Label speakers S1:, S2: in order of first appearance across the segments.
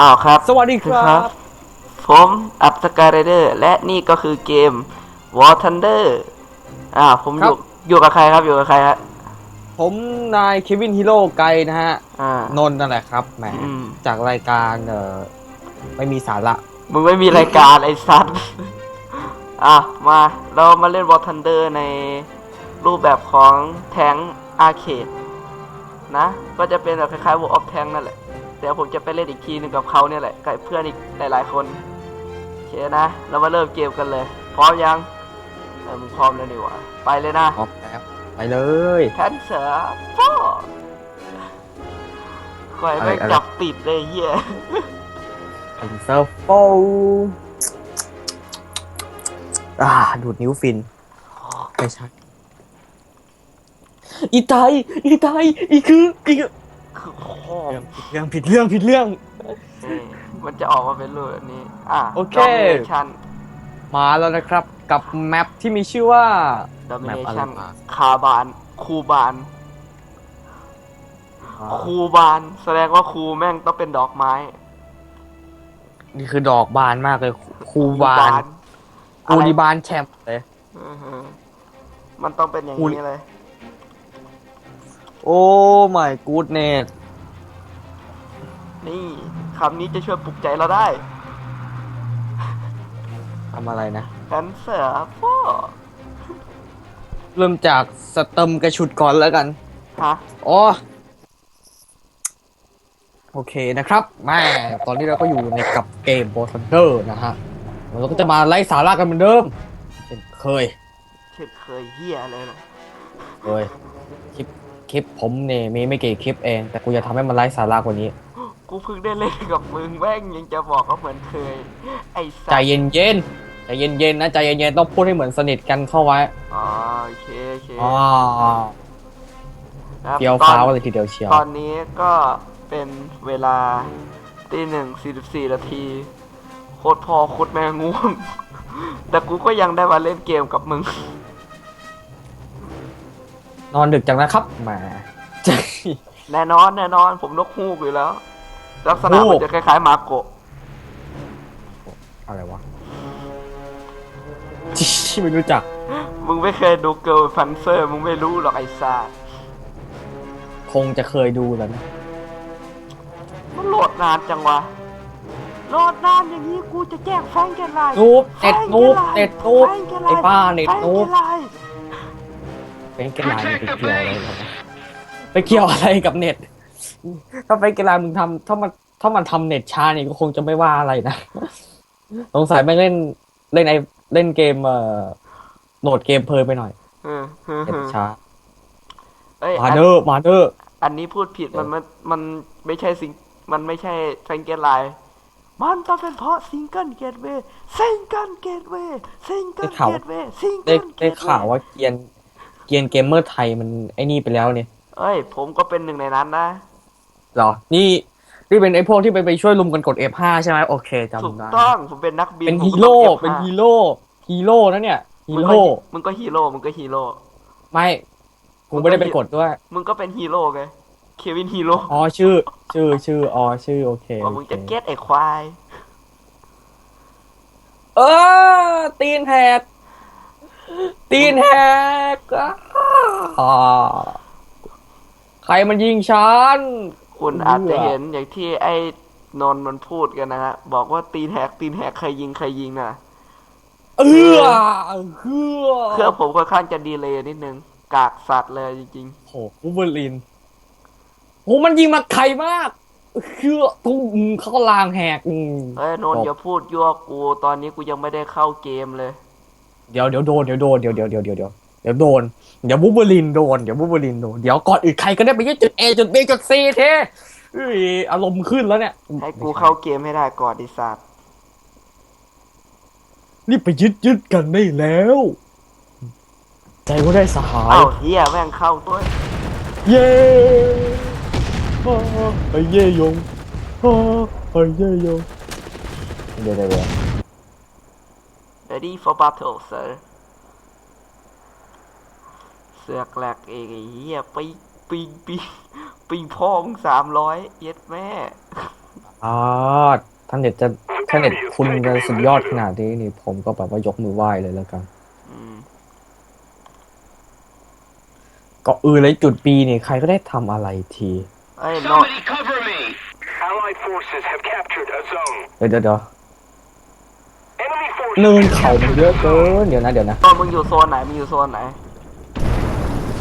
S1: อ้าวครับ
S2: สวัสดีครับ
S1: ผมอัพสกายไรเดอร์และนี่ก็คือเกม War Thunder อ่า ผมอยู่อยู่กับใครครับอยู่กับใครฮะ
S2: ผมนายเควินฮีโร่ไกนะฮะ
S1: อ่า น
S2: นท์นั่นแหละครับแหม
S1: อืม
S2: จากรายการเอ่อไม่มีสาระ
S1: มึงไม่มีรายการ ไอ้สัตว์อะ มาเรามาเล่น War Thunder ในรูปแบบของแทงอาร์เคดนะ ก็จะเป็นแบบคล้ายๆ World of Tank นั่นแหละ เดี๋ยวผมจะไปเล่นอีกทีหนึงกับเขาเนี่ยแหละกับเพื่อนอีกหลายๆคนโอเคนะ เรามาเริ่มเกมกันเลย พร้อมยังเออมึงพร้อมแล้วนี่หว่าไปเลยนะ
S2: ออกแล้ว ไปเลย
S1: แคนเสือพ่อก่อยไม่
S2: อะไรอะไร
S1: จับติดเลยเฮีย
S2: อันเซอร์โฟอ่า ดูดนิ้วฟินไม่ใช่อีไตอีไตอีคืออีคือ
S1: คือพ่อ
S2: เรื่องผิดเรื่องผิดเรื่อง
S1: นี่มันจะออกมาเป็นรูปแบบนี้ อะ
S2: โอเค
S1: Domination
S2: มาแล้วนะครับกับแมปที่มีชื่อว่า
S1: Domination
S2: แมปอะไรวะ
S1: คาบาน คูบาน คูบาน แสดงว่าคูแม่งต้องเป็นดอกไม้
S2: นี่คือดอกบานมากเลยคูบาน
S1: อะ
S2: คู
S1: ไร
S2: นิบานแชมป์เลย
S1: อือฮึมันต้องเป็นอย่าง
S2: คู
S1: นี้เลย
S2: โอ้ my goodness
S1: นี่คำนี้จะช่วยปลุกใจเราได้
S2: ทำอะไรนะ
S1: แคนเสือพ่อ
S2: เริ่มจากสเติมกระชุดก่อนแล้วกัน
S1: ฮะ
S2: อ๋อโอเคนะครับแม่ตอนนี้เราก็อยู่ในกับเกมโบทันเดอร์นะฮะเราก็จะมาไล่สาระกันเหมือนเดิมเช่นเคย
S1: เช่นเคยเฮียเลยนะ
S2: เคยคลิป คลิปผมเนี่ยมีไม่กี่คลิปเอง แต่กูจะทำให้มันไล่สาระกว่านี้
S1: กูเพิ่งได้เล่นกับมึงแม่งยังจะบอกว่าเหมือนเคย ไอ้สั
S2: ใจ
S1: ส
S2: เย็นเย็นๆใจเย็นเย็นๆนะใจเย็นเย็นๆต้องพูดให้เหมือนสนิทกันเข้าไว้
S1: อ๋อโอเคโอเค
S2: อ๋อ
S1: ครับ
S2: เฟี้ยว
S1: ตอน
S2: ฟ้าวเลยทีเดียวเชียว
S1: ตอนนี้ก็เป็นเวลาตีหนึ่งสี่สิบสี่นาทีโคตรพอโคตรแม่ง่วง แต่กูก็ยังได้มาเล่นเกมกับมึง
S2: นอนดึกจังนะครับแหม
S1: แน่นอนแน่นอนผมนกฮูกอยู่แล้ว ลักษณะ
S2: ฮูก
S1: มันจะคล้ายๆมาโกะ
S2: อะไรวะที่ไม่รู้จัก
S1: มึงไม่เคยดูเกิร์ลฟันเซอร์มึงไม่รู้หรอกไอ้ซา
S2: คงจะเคยดูแล้วนะ
S1: มันโหลดนานจังวะโหลดนานอย่างนี้กูจะแจ้งแฟนแกนไลน์
S2: นูบ
S1: แฟ
S2: เน็ต
S1: นแก
S2: นูบ
S1: ไลน์
S2: เน็ตนูบ
S1: แฟนแกไล
S2: ไอ้บ้าเน็ต
S1: แฟน
S2: นูบ
S1: แกไลน์
S2: เป็นกีฬาไปเกี่ยวอะไรกับไปเกี่ยวอะไรกับเน็ต ถ้าเป็นกีฬามึงทำถ้ามันถ้ามันทำเน็ตช้านี่ก็คงจะไม่ว่าอะไรนะ สงสัยไม่เล่นเล่นไอเล่นเกมเอ่อโหลดเกมเพลินไปหน่อย
S1: เออเออ
S2: เน็
S1: เอ
S2: ต
S1: อ
S2: ช้า
S1: เอ้ย
S2: มา
S1: อัน
S2: เดอร์มาเดอร์
S1: อันนี้พูดผิดมันมันมันไม่ใช่ซิงมันไม่ใช่แฟนแกนไลน์มันต้องเป็นเพราะซิงเกิลเกตเวย์ซิงเกิลเกตเวย์ซิงเกิลเกตเวย์ซิง
S2: ได้
S1: เกิลเก
S2: ได้
S1: ตเว
S2: ข่าว
S1: ย์
S2: ว่าเกียนเกียนเกมเมอร์ไทยมันไอ้นี่ไปแล้วเนี่ย
S1: เอ้ย ผมก็เป็นหนึ่งในนั้นนะ
S2: เหรอ นี่นี่เป็นไอ้พวกที่ไปไปช่วยลุมกันกด F5 ใช่ไหมโอเค
S1: ถูก
S2: จำได้
S1: ต้องผมเป็นนักบิน
S2: เป็น
S1: ผม
S2: ฮี
S1: ก็
S2: โร่
S1: ต้อง F5
S2: เป็นฮีโร่ฮีโร่นะเนี่ยฮี
S1: มึงก็
S2: โร่
S1: มึงก็ฮีโร่มึงก็ฮีโร่
S2: ไม่กูไม่ได้ไปกดด้วย
S1: มึงก็เป็นฮีโร่ไงเควินฮีโร่
S2: อ๋อชื่อ ชื่อชื่ออ๋อชื่อโอเค
S1: ว่า
S2: โอ
S1: มึง
S2: เค
S1: จะเก็ตไอ้ควาย
S2: เออตีนแหก ตีนแหกอ่าใครมันยิงฉัน
S1: คุณ
S2: เบื่ออ
S1: อาจจะเห็นอย่างที่ไอ้นนท์มันพูดกันนะฮะ บอกว่าตีนแหกตีนแหกใครยิงใครยิงน่ะ
S2: เออเออ
S1: เครื่องผมค่อนข้างจะดีเลยนิดนึง กากสัตว์เลยจริง
S2: โหวูเบอร์ลินโหมันยิงมาไกลมากเชื่อตุ้มเข้าลางแหกอืม
S1: ๆเอ้ยนนท์อย่าพูดยั่วกู ตอนนี้กูยังไม่ได้เข้าเกมเลย
S2: เดี๋ยวเดี๋ยวโดนเดี๋ยวโดนเดี๋ยวเดี๋ยวเดี๋ยวเดี๋ยวเดี๋ยวเดี๋ยวโดนเดี๋ยวบูเบอร์ลินโดนเดี๋ยวบูเบอร์ลินโดนเดี๋ยวก่อนอื่นใครก็ได้ไปยึดจุด A จุด B จุด C เทเอ้ยอารมณ์ขึ้นแล้วเนี่ย
S1: ให้กูเข้าเกมให้ได้ก่อนดิสัตว์
S2: นี่ไปยึดยึดกันได้แล้ว ใจว่าได้สหาย
S1: เอ้าเฮียแม่งเข้าตัว
S2: เย้ฮ่าไอ้เย่ยงฮ่าไอ้เย่ยงเดี๋ยวเดี๋ยวเดี๋ยว
S1: ready for battle sir เสือกแหลกเองไอ้เหี้ยปิงปิงปิงปิงพองสามร้อยเย็ดแม่
S2: อ๋อท่านเน็ตจะท่านเน็ตคุณจะสุดยอดขนาดนี้นี่ผมก็แบบว่ายกมือไหว้เลยแล้วกัน
S1: อืม
S2: ก็เออเลยจุดปีนี่ใครก็ได้ทำอะไรที
S1: เอ้ยโน
S3: Somebody cover me! Allied forces have captured a zone.
S2: เดี๋ยวเดี๋ยวเดี๋ยว
S3: Enemy forces
S2: เนิน
S3: have
S2: เขามัน
S3: captured
S2: เยอะ
S3: a
S2: เกิ
S3: zone.
S2: นเดี๋ยวนะเดี๋ยวนะ
S1: โนมึงอยู่โซนไหนมึงอยู่โซนไหน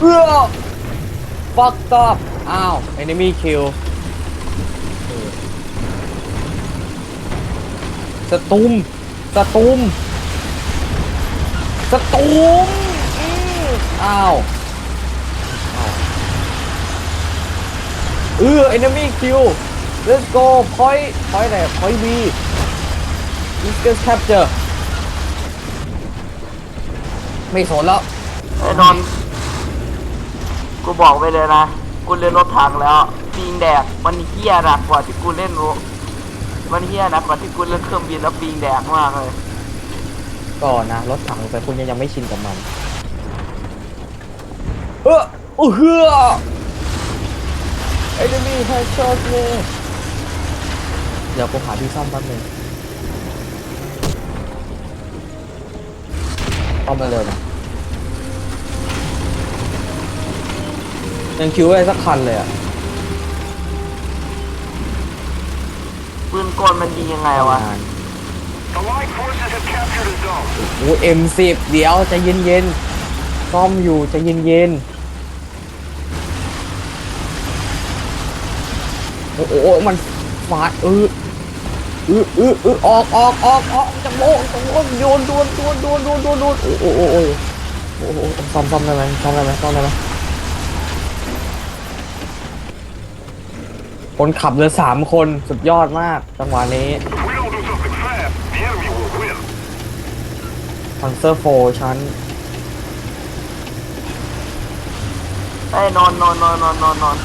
S2: เอื้อฟักตอบอ้าว enemy kill เออสตูมสตูมสตูมอืมอ้าวอ้าวเออ enemy kill let's go point point ไหน point B Eastern capture ไม่สนแล้ว
S1: ไอ้นนท์กูบอกไปเลยนะ กูเล่นรถถังแล้วปิงแดกมันเฮี้ยหนักกว่าที่กูเล่นรถมันเฮี้ยหนักกว่าที่กูเล่นเครื่องบินแล้วปิงแดกมากเลย
S2: ก่อนนะรถถังแต่คุณยังยังไม่ชินกับมัน เออโอ้เฮือไอ้เดมี่ไฮช็อตเลยเดี๋ยวกูหาที่ซ่อมแป๊บนึง ซ่อมมาเร็วนะยังคิวไว้สักคันเลยอะ
S1: ปืนกลมันยิงยังไงวะ
S2: นาน
S3: Allied forces have captured a zone.
S2: โอ้เอ็มสิบเดี๋ยวใจะเย็นเย็นๆซ่อมอยู่ใจะเย็นเย็นๆโอ้โหโอ้โหมันฟาดเออเออเออเออออกออกออกออกจากโมงจากโมงโยนโดนโดนโดนโดนโดนโดนโอ้โหโอ้โหโอ้โหโอ้ซ่อมซ่อมได้ไหมซ่อมได้ไหมซ่อมได้ไหมคนขับเลือสามคนสุดยอดมากจังหวะนี้
S3: If we don't do something fast, the enemy will win.
S2: คอนเซอร์โฟชั้น
S1: ไอ้ยนนท์นนท์นนท์นนท์นนท์นนท์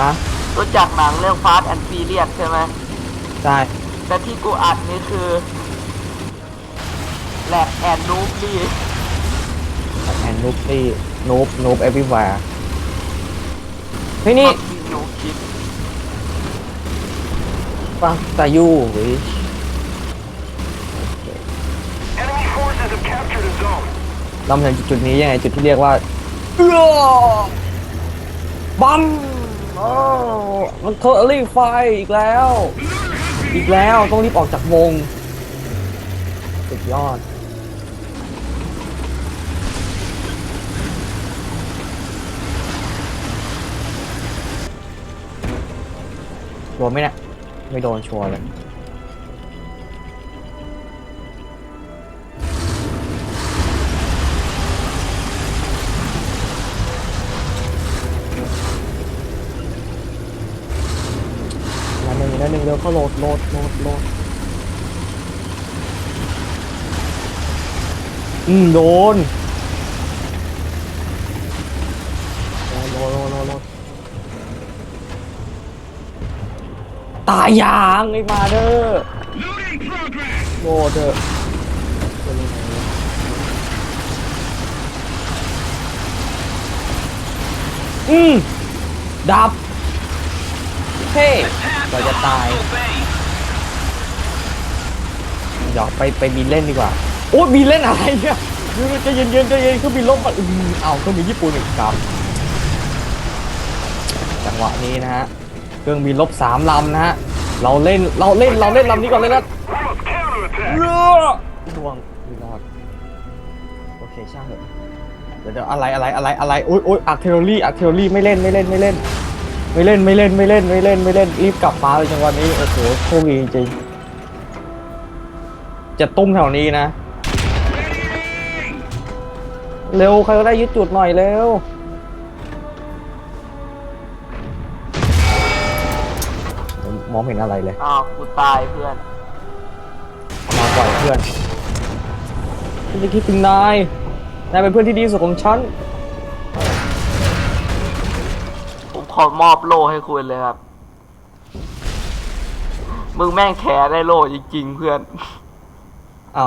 S2: ฮะ
S1: รู้จักหนังเรื่อง Fast and Furious ใช่ไหม
S2: ใช่
S1: แต่ที่กูอัดนี่คือแลกแอนนูบลี่
S2: แอนนูบตี้นูบนูบเอวิแวร์เฮ้ยนี่
S1: มีนูคิด
S2: ฟังตายูเฮ้ย
S3: Enemy forces have captured a zone.
S2: เรามาถึงจุดนี้ยังไงจุดที่เรียกว่าเอื้อบัมโอ้มันเคอรี่ไฟอีกแล้ว อีกแล้วต้องรีบออกจากวง สุดยอด โดนไหมเนี่ยไม่โดนชัวร์เลย เร็วเข้าโหลดโหลดโหลดโหลดอืมโดนโหลดโหลดโหลดโหลดโหลดตายยางไอ้มาเด้อ
S3: Looting progress!
S2: โหลดเถอะอืมดับ เฮ้เราจะตายเดี๋ยวไปไปบินเล่นดีกว่า โอ้บินเล่นอะไรเนี่ยจะเย็นเย็นจะเย็นเครื่องบินลบมาอืมเอาเครื่องบินญี่ปุ่นอีกครับจังหวะนี้นะฮะเครื่องบินลบสามลำนะฮะเราเล่นเราเล่นเราเล่นลำนี้ก่อนเลยนะเรือดวงรอดโอเคช่างเถอะเดี๋ยวเดี๋ยวอะไรอะไรอะไรอะไรโอ้ยโอ้ยอาร์เทอรี่อาร์เทอรี่ไม่เล่นไม่เล่นไม่เล่น ไม่เล่นไม่เล่นไม่เล่นไม่เล่นไม่เล่นรีบกลับมาเลยจังหวะนี้โอ้โหโชคดีจริงๆจะตุ้มแถวนี้นะ เร็วใครก็ได้ยึดจุดหน่อยเร็วผมมองไม่เห็นอะไรเลย
S1: อ้าวกูตายเพื่อน
S2: มาปล่อยเพื่อนฉันจะคิดถึงนายนายเป็นเพื่อนที่ดีที่สุดของฉัน
S1: ผมขอมอบโล่ให้คุณเลยครับ มึงแม่งแขได้โล่จริงๆเพื่อน
S2: เอา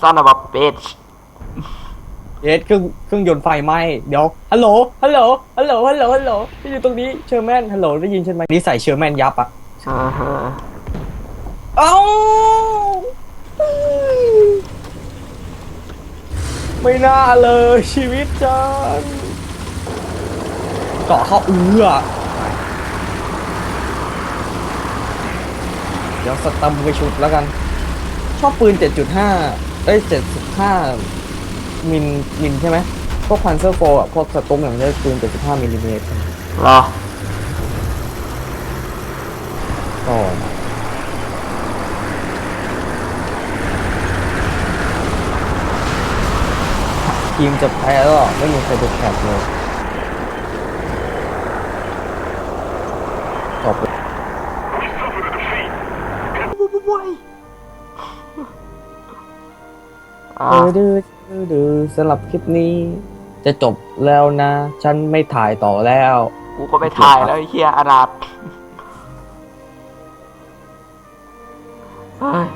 S1: son of a bitch
S2: เยสเครื่องเครื่องยนต์ไฟไหม้เดี๋ยวฮัลโหลฮัลโหลฮัลโหลฮัลโหลฮัลโหลที่อยู่ตรงนี้เชอร์แมนฮัลโหลได้ยินใช่ไหมนี่ใส่เชอร์แมนยับอะ
S1: อ่าฮะ
S2: เอ้าไม่น่าเลยชีวิตจัน เกาะเข้าเอื้อเดี๋ยวสตัมไปชุดแล้วกัน ชอบปืน 7.5 เอ้ย 7.5 มิลมิลใช่ไหมพวกพันเซอร์โฟอะ พวกสตุ้มอย่างนี้ปืน 7.5 มิลลิเมตร
S1: เหรอ
S2: ก็ทีมจะแพ้แล้วอะไม่มีใครดูแข่งเลย ดือดดือดือสำหรับคลิปนี้ จะจบแล้วนะ ฉันไม่ถ่ายต่อแล้ว
S1: กูก็ไปถ่ายแล้วไอ้เฮียอนาถเฮ้ย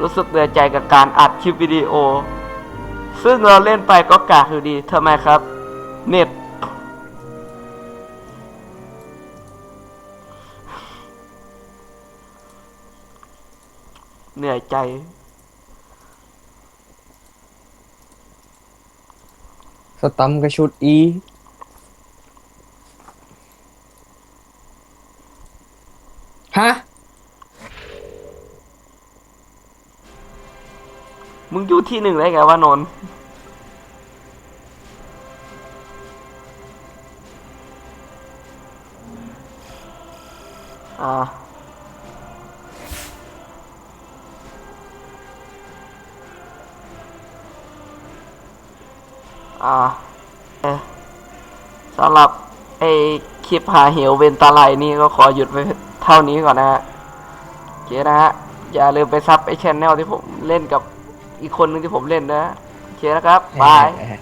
S1: รู้สึกเหนื่อยใจกับการอัดคลิปวิดีโอ ซึ่งเราเล่นไปก็กากอยู่ดีทำไมครับ เน็ตเหนื่อยใจ
S2: สตัมกับชุดอีฮะ
S1: มึงอยู่ที่หนึ่งได้ไงวะนนท์ อ่าเอ๊ะสำหรับไอคลิปหาเหวเวนตาไลนี่ก็ขอหยุดไว้เท่านี้ก่อนนะฮะโอเคนะฮะ อย่าลืมไปซับไอชแนลที่ผมเล่นกับอีกคนนึงที่ผมเล่นนะโอเคนะครับบาย
S2: แหม